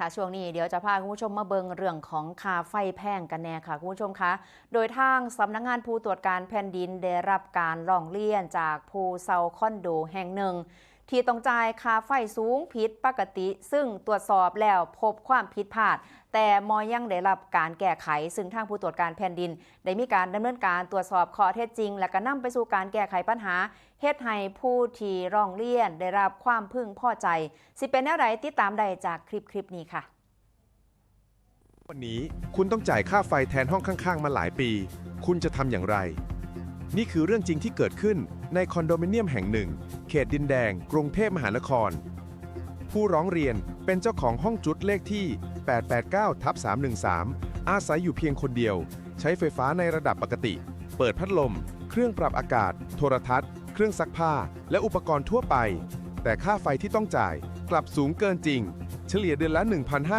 ค่ะช่วงนี้เดี๋ยวจะพาคุณผู้ชมมาเบิงเรื่องของค่าไฟแพงกันแน่ค่ะคุณผู้ชมคะโดยทางสำนักงงานผู้ตรวจการแผ่นดินได้รับการร้องเรียนจากผู้เซาคอนโดแห่งหนึ่ง ที่ต้องจ่ายค่าไฟสูงผิดปกติ ซึ่งตรวจสอบแล้วพบความผิดพลาด แต่มอยังได้รับการแก้ไข ซึ่งทางผู้ตรวจการแผ่นดิน ได้มีการดำเนินการตรวจสอบข้อเท็จจริง และก็นำไปสู่การแก้ไขปัญหาเฮ็ดให้ผู้ที่ร้องเรียนได้รับความพึงพอใจ สิเป็นแนวใดติดตามได้จากคลิปคลิปนี้ค่ะ วันนี้คุณต้องจ่ายค่าไฟแทนห้องข้าง ๆ มาหลายปี คุณจะทำอย่างไร นี่คือเรื่องจริงที่เกิดขึ้นในคอนโดมิเนียมแห่งหนึ่ง เขตดินแดง กรุงเทพมหานคร ผู้ร้องเรียนเป็นเจ้าของห้องจุดเลขที่ 889ทับ313 อาศัยอยู่เพียงคนเดียว ใช้ไฟฟ้าในระดับปกติ เปิดพัดลม เครื่องปรับอากาศ โทรทัศน์ เครื่องซักผ้า และอุปกรณ์ทั่วไป แต่ค่าไฟที่ต้องจ่ายกลับสูงเกินจริง เฉลี่ยเดือนละ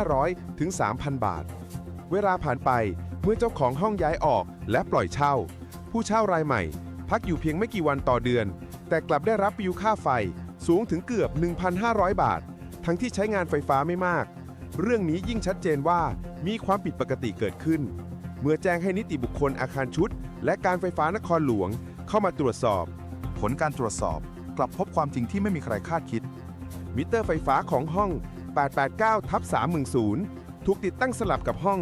1,500 ถึง 3,000 บาท เวลาผ่านไปเมื่อเจ้าของห้องย้ายออกและปล่อยเช่า ผู้เช่ารายใหม่ พักอยู่เพียงไม่กี่วันต่อเดือน แต่กลับได้รับบิลค่าไฟสูงถึงเกือบ 1,500 บาท ทั้งที่ใช้งานไฟฟ้าไม่มาก เรื่องนี้ยิ่งชัดเจนว่ามีความผิดปกติเกิดขึ้น เมื่อแจ้งให้นิติบุคคลอาคารชุด และการไฟฟ้านครหลวงเข้ามาตรวจสอบ ผลการตรวจสอบกลับพบความจริงที่ไม่มีใครคาดคิด มิเตอร์ไฟฟ้าของห้อง 889ทับ310 ถูกติดตั้งสลับกับห้อง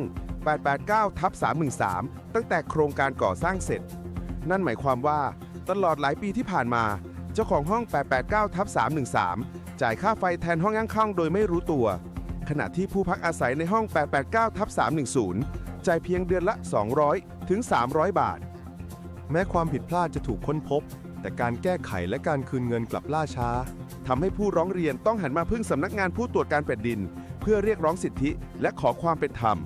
889ทับ313 ตั้งแต่โครงการก่อสร้างเสร็จ นั่นหมายความว่า ตลอดหลายปีที่ผ่านมา เจ้าของห้อง 889ทับ313 จ่ายค่าไฟแทนห้องข้างๆโดยไม่รู้ตัว ขณะที่ผู้พักอาศัยในห้อง 889ทับ310 จ่ายเพียงเดือนละ 200 ถึง 300 บาท แม้ความผิดพลาดจะถูกค้นพบ แต่การแก้ไขและการคืนเงินกลับล่าช้า ทำให้ผู้ร้องเรียนต้องหันมาพึ่งสำนักงานผู้ตรวจการแผ่นดิน เพื่อเรียกร้องสิทธิและขอความเป็นธรรม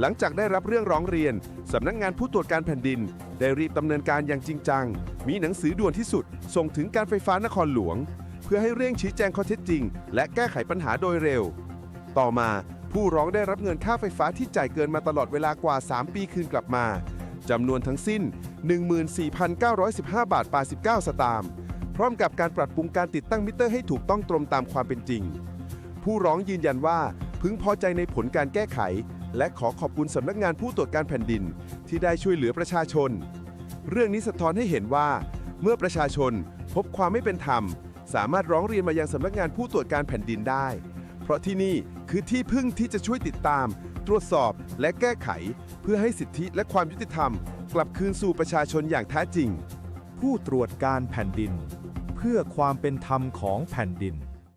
หลังจากได้รับเรื่องร้องเรียน สำนักงานผู้ตรวจการแผ่นดิน ได้รีบดำเนินการอย่างจริงจัง มีหนังสือด่วนที่สุด ส่งถึงการไฟฟ้านครหลวง เพื่อให้เร่งชี้แจงข้อเท็จจริง และแก้ไขปัญหาโดยเร็ว ต่อมาผู้ร้องได้รับเงินค่าไฟฟ้าที่จ่ายเกินมาตลอดเวลากว่า 3 ปีคืนกลับมาจำนวนทั้งสิ้น 14,915 บาท89 สตางค์พร้อมกับการปรับปรุงการติดตั้งมิเตอร์ให้ถูกต้องตรงตามความเป็นจริง ผู้ร้องยืนยันว่าพึงพอใจในผลการแก้ไข และขอขอบคุณสำนักงานผู้ตรวจการแผ่นดิน ที่ได้ช่วยเหลือประชาชน เรื่องนี้สะท้อนให้เห็นว่า เมื่อประชาชนพบความไม่เป็นธรรม สามารถร้องเรียนมายังสำนักงานผู้ตรวจการแผ่นดินได้ เพราะที่นี่คือที่พึ่งที่จะช่วยติดตาม ตรวจสอบและแก้ไข เพื่อให้สิทธิและความยุติธรรม กลับคืนสู่ประชาชนอย่างแท้จริง ผู้ตรวจการแผ่นดิน เพื่อความเป็นธรรมของแผ่นดิน